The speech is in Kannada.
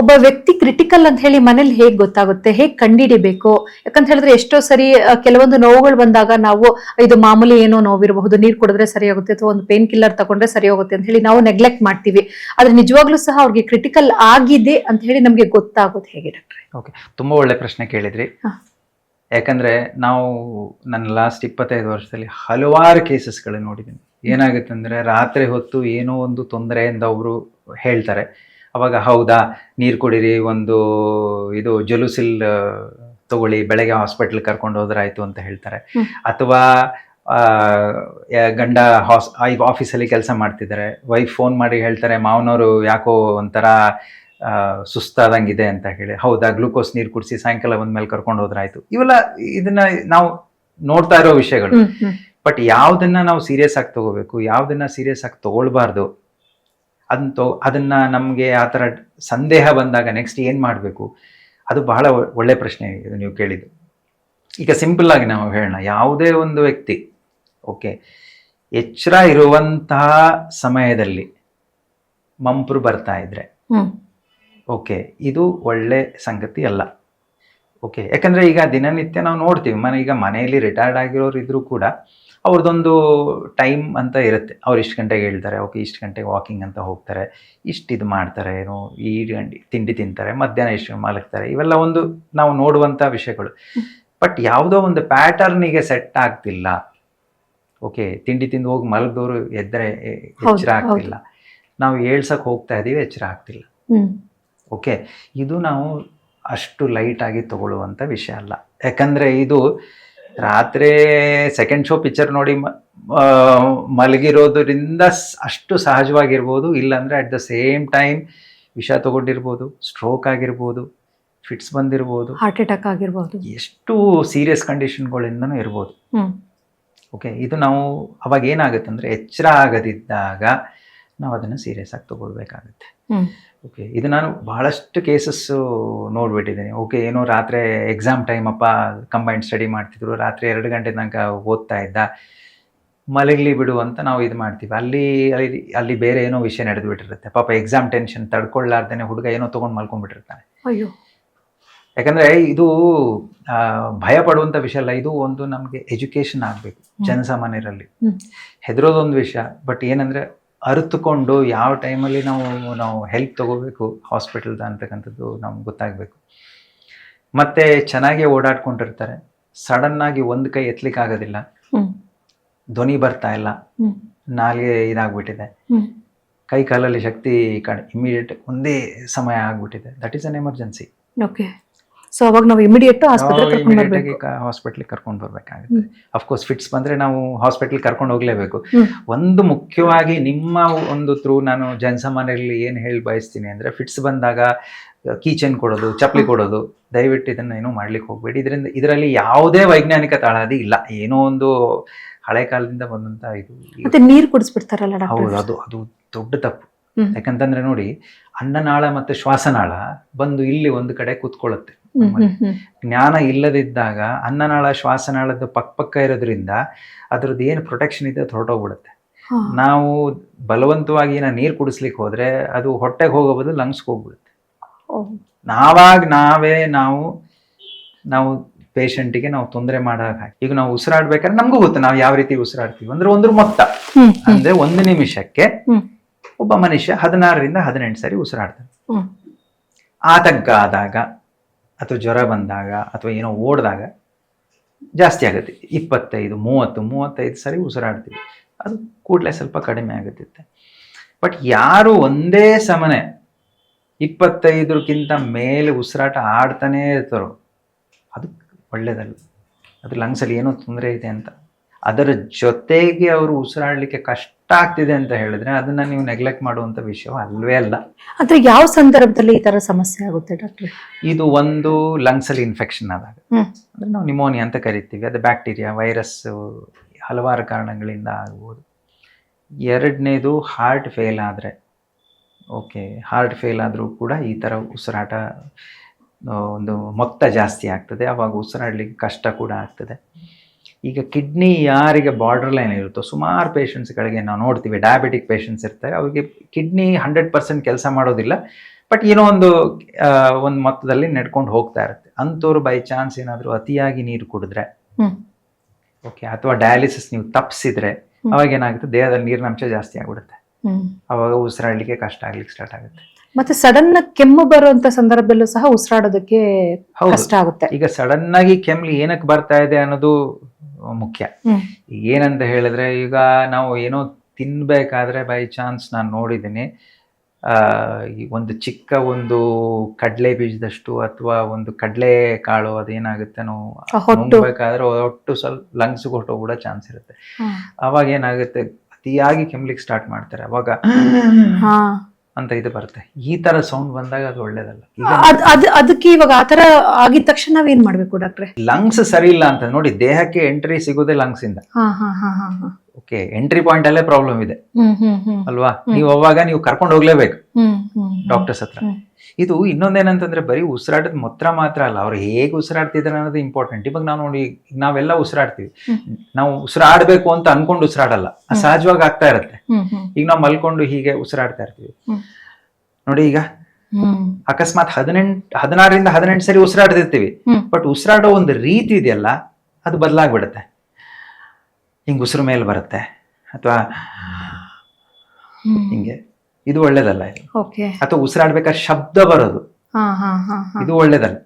ಒಬ್ಬ ವ್ಯಕ್ತಿ ಕ್ರಿಟಿಕಲ್ ಅಂತ ಹೇಳಿ ಮನೇಲಿ ಹೇಗ್ ಗೊತ್ತಾಗುತ್ತೆ? ಹೇಗ್ ಕಂಡಿಡಿಬೇಕು? ಯಾಕಂತ ಹೇಳಿದ್ರೆ ಎಷ್ಟೋ ಸರಿ ಕೆಲವೊಂದು ನೋವುಗಳು ಬಂದಾಗ ನಾವು ಇದು ಮಾಮೂಲಿ ಏನೋ ನೋವಿರಬಹುದು ನೀರು ಕುಡಿದ್ರೆ ಸರಿ ಆಗುತ್ತೆ ಅಥವಾ ಒಂದು ಪೇನ್ ಕಿಲ್ಲರ್ ತಗೊಂಡ್ರೆ ಸರಿ ಹೋಗುತ್ತೆ ಅಂತ ಹೇಳಿ ನಾವು ನೆಗ್ಲೆಕ್ಟ್ ಮಾಡ್ತೀವಿ. ಆದ್ರೆ ನಿಜವಾಗ್ಲೂ ಸಹ ಅವ್ರಿಗೆ ಕ್ರಿಟಿಕಲ್ ಆಗಿದೆ ಅಂತ ಹೇಳಿ ನಮ್ಗೆ ಗೊತ್ತಾಗುತ್ತೆ ಹೇಗೆ ಡಾಕ್ಟ್ರೆ? ಓಕೆ ತುಂಬಾ ಒಳ್ಳೆ ಪ್ರಶ್ನೆ ಕೇಳಿದ್ರಿ. ಯಾಕಂದ್ರೆ ನಾವು ನನ್ನ ಲಾಸ್ಟ್ ಇಪ್ಪತ್ತೈದು ವರ್ಷದಲ್ಲಿ ಹಲವಾರು ಕೇಸಸ್ಗಳನ್ನ ನೋಡಿದ್ದೀನಿ ಏನಾಗುತ್ತೆ ಅಂದ್ರೆ ರಾತ್ರಿ ಹೊತ್ತು ಏನೋ ಒಂದು ತೊಂದರೆಯಿಂದ ಅವರು ಹೇಳ್ತಾರೆ. ಅವಾಗ ಹೌದಾ ನೀರು ಕುಡೀರಿ ಒಂದು ಇದು ಜಲುಸಿಲ್ ತಗೊಳ್ಳಿ ಬೆಳಗ್ಗೆ ಹಾಸ್ಪಿಟ್ಲ್ ಕರ್ಕೊಂಡು ಹೋದ್ರಾಯ್ತು ಅಂತ ಹೇಳ್ತಾರೆ. ಅಥವಾ ಆ, ಗಂಡ ಹಾಸ್ ಆಫೀಸಲ್ಲಿ ಕೆಲಸ ಮಾಡ್ತಿದ್ದಾರೆ ವೈಫ್ ಫೋನ್ ಮಾಡಿ ಹೇಳ್ತಾರೆ ಮಾವನವರು ಯಾಕೋ ಒಂಥರ ಸುಸ್ತಾದಂಗಿದೆ ಅಂತ ಹೇಳಿ. ಹೌದಾ ಗ್ಲೂಕೋಸ್ ನೀರು ಕುಡಿಸಿ ಸಾಯಂಕಾಲ ಬಂದ್ಮೇಲೆ ಕರ್ಕೊಂಡು ಹೋದ್ರಾಯ್ತು. ಇವೆಲ್ಲ ಇದನ್ನ ನಾವು ನೋಡ್ತಾ ಇರೋ ವಿಷಯಗಳು. ಬಟ್ ಯಾವ್ದನ್ನ ನಾವು ಸೀರಿಯಸ್ ಆಗಿ ತಗೋಬೇಕು ಯಾವ್ದನ್ನ ಸೀರಿಯಸ್ ಆಗಿ ತಗೊಳ್ಬಾರ್ದು ಅದನ್ನ ತೊ ಅದನ್ನ ನಮಗೆ ಆ ಥರ ಸಂದೇಹ ಬಂದಾಗ ನೆಕ್ಸ್ಟ್ ಏನು ಮಾಡಬೇಕು? ಅದು ಬಹಳ ಒಳ್ಳೆ ಪ್ರಶ್ನೆ ಇದು ನೀವು ಕೇಳಿದ್ದು. ಈಗ ಸಿಂಪಲ್ ಆಗಿ ನಾವು ಹೇಳೋಣ. ಯಾವುದೇ ಒಂದು ವ್ಯಕ್ತಿ ಓಕೆ ಎಚ್ಚರ ಇರುವಂತಹ ಸಮಯದಲ್ಲಿ ಮಂಪ್ರು ಬರ್ತಾ ಇದ್ರೆ ಓಕೆ ಇದು ಒಳ್ಳೆ ಸಂಗತಿ ಅಲ್ಲ. ಓಕೆ ಯಾಕಂದ್ರೆ ಈಗ ದಿನನಿತ್ಯ ನಾವು ನೋಡ್ತೀವಿ. ಮನೆ ಈಗ ಮನೆಯಲ್ಲಿ ರಿಟೈರ್ಡ್ ಆಗಿರೋರು ಇದ್ರೂ ಕೂಡ ಅವ್ರದ್ದೊಂದು ಟೈಮ್ ಅಂತ ಇರುತ್ತೆ. ಅವ್ರು ಇಷ್ಟು ಗಂಟೆಗೆ ಹೇಳ್ತಾರೆ ಓಕೆ ಇಷ್ಟು ಗಂಟೆಗೆ ವಾಕಿಂಗ್ ಅಂತ ಹೋಗ್ತಾರೆ. ಇಷ್ಟು ಇದು ಮಾಡ್ತಾರೆ ಏನೋ ಈ ಗಂಟೆ ತಿಂಡಿ ತಿಂತಾರೆ ಮಧ್ಯಾಹ್ನ ಇಷ್ಟು ಮಲಗ್ತಾರೆ. ಇವೆಲ್ಲ ಒಂದು ನಾವು ನೋಡುವಂಥ ವಿಷಯಗಳು. ಬಟ್ ಯಾವುದೋ ಒಂದು ಪ್ಯಾಟರ್ನಿಗೆ ಸೆಟ್ ಆಗ್ತಿಲ್ಲ. ಓಕೆ ತಿಂಡಿ ತಿಂದು ಹೋಗಿ ಮಲಗಿದವರು ಎದ್ರೆ ಎಚ್ಚರ ಆಗ್ತಿಲ್ಲ. ನಾವು ಏಳ್ಸಕ್ಕೆ ಹೋಗ್ತಾ ಇದೀವಿ ಎಚ್ಚರ ಆಗ್ತಿಲ್ಲ. ಓಕೆ ಇದು ನಾವು ಅಷ್ಟು ಲೈಟ್ ಆಗಿ ತಗೊಳ್ಳುವಂಥ ವಿಷಯ ಅಲ್ಲ. ಯಾಕಂದ್ರೆ ಇದು ರಾತ್ರಿ ಸೆಕೆಂಡ್ ಶೋ ಪಿಕ್ಚರ್ ನೋಡಿ ಮಲಗಿರೋದ್ರಿಂದ ಅಷ್ಟು ಸಹಜವಾಗಿರ್ಬೋದು. ಇಲ್ಲಾಂದರೆ ಅಟ್ ದ ಸೇಮ್ ಟೈಮ್ ವಿಷ ತಗೊಂಡಿರ್ಬೋದು ಸ್ಟ್ರೋಕ್ ಆಗಿರ್ಬೋದು ಫಿಟ್ಸ್ ಬಂದಿರ್ಬೋದು. ಹಾರ್ಟ್ ಅಟ್ಯಾಕ್ ಆಗಿರ್ಬೋದು. ಎಷ್ಟು ಸೀರಿಯಸ್ ಕಂಡೀಷನ್ಗಳಿಂದನೂ ಇರ್ಬೋದು. ಓಕೆ ಇದು ನಾವು ಅವಾಗ ಏನಾಗುತ್ತೆ ಅಂದರೆ ಎಚ್ಚರ ಆಗದಿದ್ದಾಗ ನಾವು ಅದನ್ನು ಸೀರಿಯಸ್ ಆಗಿ ತಗೊಳ್ಬೇಕಾಗುತ್ತೆ. ಓಕೆ ಇದು ನಾನು ಬಹಳಷ್ಟು ಕೇಸಸ್ಸು ನೋಡ್ಬಿಟ್ಟಿದ್ದೀನಿ. ಓಕೆ ಏನೋ ರಾತ್ರಿ ಎಕ್ಸಾಮ್ ಟೈಮ್ ಅಪ್ಪ ಕಂಬೈಂಡ್ ಸ್ಟಡಿ ಮಾಡ್ತಿದ್ರು ರಾತ್ರಿ ಎರಡು ಗಂಟೆ ತನಕ ಓದ್ತಾ ಇದ್ದ. ಮಲಗಲಿ ಬಿಡು ಅಂತ ನಾವು ಇದು ಮಾಡ್ತೀವಿ. ಅಲ್ಲಿ ಅಲ್ಲಿ ಅಲ್ಲಿ ಬೇರೆ ಏನೋ ವಿಷಯ ನಡೆದು ಬಿಟ್ಟಿರುತ್ತೆ ಪಾಪ ಎಕ್ಸಾಮ್ ಟೆನ್ಷನ್ ತಡ್ಕೊಳ್ಳಾರ್ದೇನೆ ಹುಡುಗ ಏನೋ ತೊಗೊಂಡು ಮಲ್ಕೊಂಡ್ಬಿಟ್ಟಿರ್ತಾನೆ. ಅಯ್ಯೋ. ಯಾಕಂದ್ರೆ ಇದು ಭಯ ಪಡುವಂಥ ವಿಷಯ ಅಲ್ಲ ಇದು ಒಂದು ನಮಗೆ ಎಜುಕೇಶನ್ ಆಗಬೇಕು ಜನಸಾಮಾನ್ಯರಲ್ಲಿ. ಹೆದರೋದೊಂದು ವಿಷಯ ಬಟ್ ಏನಂದ್ರೆ ಅರಿತುಕೊಂಡು ಯಾವ ಟೈಮಲ್ಲಿ ನಾವು ನಾವು ಹೆಲ್ಪ್ ತಗೋಬೇಕು ಹಾಸ್ಪಿಟಲ್ದ ಅಂತಕ್ಕಂಥದ್ದು ನಮ್ಗೆ ಗೊತ್ತಾಗಬೇಕು. ಮತ್ತೆ ಚೆನ್ನಾಗಿ ಓಡಾಡ್ಕೊಂಡಿರ್ತಾರೆ. ಸಡನ್ ಆಗಿ ಒಂದು ಕೈ ಎತ್ತಲಿಕ್ಕೆ ಆಗೋದಿಲ್ಲ ಧ್ವನಿ ಬರ್ತಾ ಇಲ್ಲ. ನಾಲ್ಗೆ ಇದಾಗ್ಬಿಟ್ಟಿದೆ. ಕೈ ಕಾಲಲ್ಲಿ ಶಕ್ತಿ ಕಣ್ ಇಮಿಡಿಯೇಟ್ ಒಂದೇ ಸಮಯ ಆಗ್ಬಿಟ್ಟಿದೆ. That is an emergency okay so ಅವಾಗ ನಾವು ಇಮಿಡಿಯೇಟ್ ಆಸ್ಪತ್ರೆ ಹಾಸ್ಪಿಟ್ಲಿಗೆ ಕರ್ಕೊಂಡು ಬರ್ಬೇಕಾಗುತ್ತೆ. ಅಫ್ಕೋರ್ಸ್ ಫಿಟ್ಸ್ ಬಂದ್ರೆ ನಾವು ಹಾಸ್ಪಿಟ್ಲ್ ಕರ್ಕೊಂಡು ಹೋಗ್ಲೇಬೇಕು. ಒಂದು ಮುಖ್ಯವಾಗಿ ನಿಮ್ಮ ಒಂದು ಥ್ರೂ ನಾನು ಜನಸಾಮಾನ್ಯರಲ್ಲಿ ಏನು ಹೇಳಿ ಬಯಸ್ತೀನಿ ಅಂದ್ರೆ ಫಿಟ್ಸ್ ಬಂದಾಗ ಕೀಚನ್ ಕೊಡೋದು ಚಪ್ಪಲಿ ಕೊಡೋದು ದಯವಿಟ್ಟು ಇದನ್ನ ಏನೂ ಮಾಡ್ಲಿಕ್ಕೆ ಹೋಗ್ಬೇಡಿ. ಇದರಿಂದ ಇದರಲ್ಲಿ ಯಾವುದೇ ವೈಜ್ಞಾನಿಕ ತಾಳಾದಿ ಇಲ್ಲ. ಏನೋ ಒಂದು ಹಳೆ ಕಾಲದಿಂದ ಬಂದಂತ ಇದು ಮತ್ತೆ ನೀರ್ ಕುಡಿಸ್ಬಿಡ್ತಾರಲ್ಲ ಹೌದು ಅದು ಅದು ದೊಡ್ಡ ತಪ್ಪು. ಯಾಕಂತಂದ್ರೆ ನೋಡಿ ಅನ್ನನಾಳ ಮತ್ತೆ ಶ್ವಾಸನಾಳ ಬಂದು ಇಲ್ಲಿ ಒಂದು ಕಡೆ ಕೂತ್ಕೊಳ್ಳುತ್ತೆ. ಜ್ಞಾನ ಇಲ್ಲದಿದ್ದಾಗ ಅನ್ನನಾಳ ಶ್ವಾಸನಾಳದ ಪಕ್ಕ ಪಕ್ಕ ಇರೋದ್ರಿಂದ ಅದ್ರದ್ದು ಏನು ಪ್ರೊಟೆಕ್ಷನ್ ಇದೆ ಅದು ಹೊರಟೋಗ್ಬಿಡುತ್ತೆ ನಾವು ಬಲವಂತವಾಗಿ ನಾ ನೀರು ಕುಡಿಸ್ಲಿಕ್ಕೆ ಹೋದ್ರೆ ಅದು ಹೊಟ್ಟೆಗೆ ಹೋಗೋ ಬದಲು ಲಂಗ್ಸ್ಗೆ ಹೋಗ್ಬಿಡುತ್ತೆ. ನಾವಾಗ ನಾವೇ ನಾವು ನಾವು ಪೇಷಂಟಿಗೆ ನಾವು ತೊಂದರೆ ಮಾಡಾಗ ಈಗ ನಾವು ಉಸಿರಾಡ್ಬೇಕಾದ್ರೆ ನಮಗೂ ಗೊತ್ತು ನಾವು ಯಾವ ರೀತಿ ಉಸಿರಾಡ್ತೀವಿ. ಅಂದ್ರೆ ಒಂದ್ರ ಮೊತ್ತ. ಅಂದ್ರೆ ಒಂದು ನಿಮಿಷಕ್ಕೆ ಒಬ್ಬ ಮನುಷ್ಯ ಹದಿನಾರರಿಂದ ಹದಿನೆಂಟು ಸಾರಿ ಉಸಿರಾಡ್ತಾನೆ. ಆ ಆತಂಕ ಆದಾಗ ಅಥವಾ ಜ್ವರ ಬಂದಾಗ ಅಥವಾ ಏನೋ ಓಡಿದಾಗ ಜಾಸ್ತಿ ಆಗುತ್ತೆ. ಇಪ್ಪತ್ತೈದು, ಮೂವತ್ತು, ಮೂವತ್ತೈದು ಸರಿ ಉಸಿರಾಡ್ತೀವಿ. ಅದು ಕೂಡಲೇ ಸ್ವಲ್ಪ ಕಡಿಮೆ ಆಗುತ್ತಿತ್ತೆ. ಬಟ್ ಯಾರು ಒಂದೇ ಸಮನೆ ಇಪ್ಪತ್ತೈದಕ್ಕಿಂತ ಮೇಲೆ ಉಸಿರಾಟ ಆಡ್ತಾನೇ ಇರ್ತಾರೋ, ಅದು ಒಳ್ಳೆಯದಲ್ಲ ಅದು ಲಂಗ್ಸಲ್ಲಿ ಏನೋ ತೊಂದರೆ ಇದೆ ಅಂತ. ಅದರ ಜೊತೆಗೆ ಅವರು ಉಸಿರಾಡಲಿಕ್ಕೆ ಕಷ್ಟ ಆಗ್ತಿದೆ ಅಂತ ಹೇಳಿದ್ರೆ ಅದನ್ನ ನೀವು ನೆಗ್ಲೆಕ್ಟ್ ಮಾಡುವಂತ ವಿಷಯ ಅಲ್ವೇ ಅಲ್ಲ. ಆದ್ರೆ ಯಾವ ಸಂದರ್ಭದಲ್ಲಿ ಈ ತರ ಸಮಸ್ಯೆ ಆಗುತ್ತೆ ಡಾಕ್ಟರ್? ಇದು ಒಂದು ಲಂಗ್ಸ್ ಅಲ್ಲಿ ಇನ್ಫೆಕ್ಷನ್ ಆದಾಗ. ಅಂದ್ರೆ ನಾವು ನಿಮೋನಿಯಾ ಅಂತ ಕರಿತೀವಿ ಅದು ಬ್ಯಾಕ್ಟೀರಿಯಾ ವೈರಸ್ ಹಲವಾರು ಕಾರಣಗಳಿಂದ ಆಗ್ಬೋದು. ಎರಡನೇದು ಹಾರ್ಟ್ ಫೇಲ್ ಆದರೆ. ಓಕೆ ಹಾರ್ಟ್ ಫೇಲ್ ಆದರೂ ಕೂಡ ಈ ಥರ ಉಸಿರಾಟ ಒಂದು ಮೊತ್ತ ಜಾಸ್ತಿ ಆಗ್ತದೆ ಆವಾಗ ಉಸಿರಾಡಲಿಕ್ಕೆ ಕಷ್ಟ ಕೂಡ ಆಗ್ತದೆ. ಈಗ ಕಿಡ್ನಿ ಯಾರಿಗೆ ಬಾರ್ಡರ್ ಲೈನ್ ಇರುತ್ತೋ ಸುಮಾರು ಪೇಷಂಟ್ಸ್ಗಳಿಗೆ ನಾವು ನೋಡ್ತೀವಿ ಡಯಾಬಿಟಿಕ್ ಪೇಷಂಟ್ಸ್ ಇರ್ತಾರೆ ಅವರಿಗೆ ಕಿಡ್ನಿ ಹಂಡ್ರೆಡ್ ಪರ್ಸೆಂಟ್ ಕೆಲಸ ಮಾಡೋದಿಲ್ಲ ಬಟ್ ಏನೋ ಒಂದು ಒಂದು ಮೊತ್ತದಲ್ಲಿ ನಡ್ಕೊಂಡು ಹೋಗ್ತಾ ಇರುತ್ತೆ. ಅಂಥವ್ರು ಬೈ ಚಾನ್ಸ್ ಏನಾದರೂ ಅತಿಯಾಗಿ ನೀರು ಕುಡಿದ್ರೆ ಓಕೆ ಅಥವಾ ಡಯಾಲಿಸಿಸ್ ನೀವು ತಪ್ಪಿಸಿದ್ರೆ. ಅವಾಗ ಏನಾಗುತ್ತೆ ದೇಹದಲ್ಲಿ ನೀರಿನ ಅಂಶ ಜಾಸ್ತಿ ಆಗಿಬಿಡುತ್ತೆ. ಅವಾಗ ಉಸಿರಾಡ್ಲಿಕ್ಕೆ ಕಷ್ಟ ಆಗ್ಲಿಕ್ಕೆ ಸ್ಟಾರ್ಟ್ ಆಗುತ್ತೆ. ಮತ್ತೆ ಸಡನ್ ಕೆಮ್ಮು ಬರುವಂತ ಸಂದರ್ಭದಲ್ಲೂ ಸಹ ಉಸಿರಾಡೋದಕ್ಕೆ ಕಷ್ಟ ಆಗುತ್ತೆ. ಈಗ ಸಡನ್ ಆಗಿ ಕೆಮ್ಲಿ ಏನಕ್ಕೆ ಬರ್ತಾ ಇದೆ ಅನ್ನೋದು ಮುಖ್ಯ. ಈಗ ಏನಂತ ಹೇಳಿದ್ರೆ ಈಗ ನಾವು ಏನೋ ತಿನ್ಬೇಕಾದ್ರೆ ಬೈ ಚಾನ್ಸ್ ನಾನು ನೋಡಿದ್ದೀನಿ. ಒಂದು ಚಿಕ್ಕ ಒಂದು ಕಡಲೆ ಬೀಜದಷ್ಟು ಅಥವಾ ಒಂದು ಕಡಲೆ ಕಾಳು ಅದೇನಾಗುತ್ತೆ ನಾವು ನುಂಗ್ಬೇಕಾದ್ರೆ ಒಟ್ಟು ಸ್ವಲ್ಪ ಲಂಗ್ಸ್ ಹೊಟ್ಟೋಗ್ಬಿಡೋ ಚಾನ್ಸ್ ಇರುತ್ತೆ. ಅವಾಗ ಏನಾಗುತ್ತೆ ಅತಿಯಾಗಿ ಕೆಮ್ಲಿಕ್ ಸ್ಟಾರ್ಟ್ ಮಾಡ್ತಾರೆ. ಅವಾಗ ಅಂತ ಇದು ಬರುತ್ತೆ. ಈ ತರ ಸೌಂಡ್ ಬಂದಾಗ ಅದು ಒಳ್ಳೇದಲ್ಲ. ಅದ್ ಅದ್ ಅದಕ್ಕೆ ಇವಾಗ ಆತರ ಆಗಿದ ತಕ್ಷಣ ನಾವ್ ಏನ್ ಮಾಡ್ಬೇಕು ಡಾಕ್ಟ್ರೆ ಲಂಗ್ಸ್ ಸರಿ ಇಲ್ಲ ಅಂತ ನೋಡಿ ದೇಹಕ್ಕೆ ಎಂಟ್ರಿ ಸಿಗೋದೇ ಲಂಗ್ಸ್ ಇಂದ. ಹಾ ಹಾ ಹಾ ಹಾ ಹಾ. ಓಕೆ ಎಂಟ್ರಿ ಪಾಯಿಂಟ್ ಅಲ್ಲೇ ಪ್ರಾಬ್ಲಮ್ ಇದೆ. ಹ್ಮ್ ಹ್ಮ್ ಹ್ಮ್. ಅಲ್ವಾ? ನೀವು ಅವಾಗ ನೀವು ಕರ್ಕೊಂಡು ಹೋಗ್ಲೇಬೇಕು. ಹ್ಮ್ ಹ್ಮ್ ಡಾಕ್ಟರ್ಸ್ ಹತ್ರ. ಹ್ಮ್. ಇದು ಇನ್ನೊಂದೇನಂತಂದ್ರೆ ಬರೀ ಉಸಿರಾಟದ ಮೊತ್ತ ಮಾತ್ರ ಅಲ್ಲ ಅವ್ರು ಹೇಗೆ ಉಸಿರಾಡ್ತಿದ್ದಾರೆ ಅನ್ನೋದು ಇಂಪಾರ್ಟೆಂಟ್ ಇವಾಗ ನಾವು ನೋಡಿ ನಾವೆಲ್ಲ ಉಸಿರಾಡ್ತೀವಿ. ನಾವು ಉಸಿರಾಡ್ಬೇಕು ಅಂತ ಅನ್ಕೊಂಡು ಉಸಿರಾಡಲ್ಲ ಸಹಜವಾಗಿ ಆಗ್ತಾ ಇರುತ್ತೆ. ಈಗ ನಾವು ಮಲ್ಕೊಂಡು ಹೀಗೆ ಉಸಿರಾಡ್ತಾ ಇರ್ತೀವಿ. ನೋಡಿ ಈಗ ಅಕಸ್ಮಾತ್ ಹದಿನೆಂಟು ಹದಿನಾರರಿಂದ ಹದಿನೆಂಟು ಸರಿ ಉಸಿರಾಡ್ತಿರ್ತೀವಿ. ಬಟ್ ಉಸಿರಾಡೋ ಒಂದು ರೀತಿ ಇದೆಯಲ್ಲ ಅದು ಬದಲಾಗ್ಬಿಡುತ್ತೆ. ಹಿಂಗ್ ಉಸಿರು ಮೇಲೆ ಬರುತ್ತೆ. ಅಥವಾ ಹಿಂಗೆ. ಇದು ಒಳ್ಳೇದಲ್ಲ ಓಕೆ ಅಥವಾ ಉಸಿರಾಡ್ಬೇಕಾದ್ರೆ ಶಬ್ದ ಬರೋದು. ಇದು ಒಳ್ಳೇದಲ್ಲ?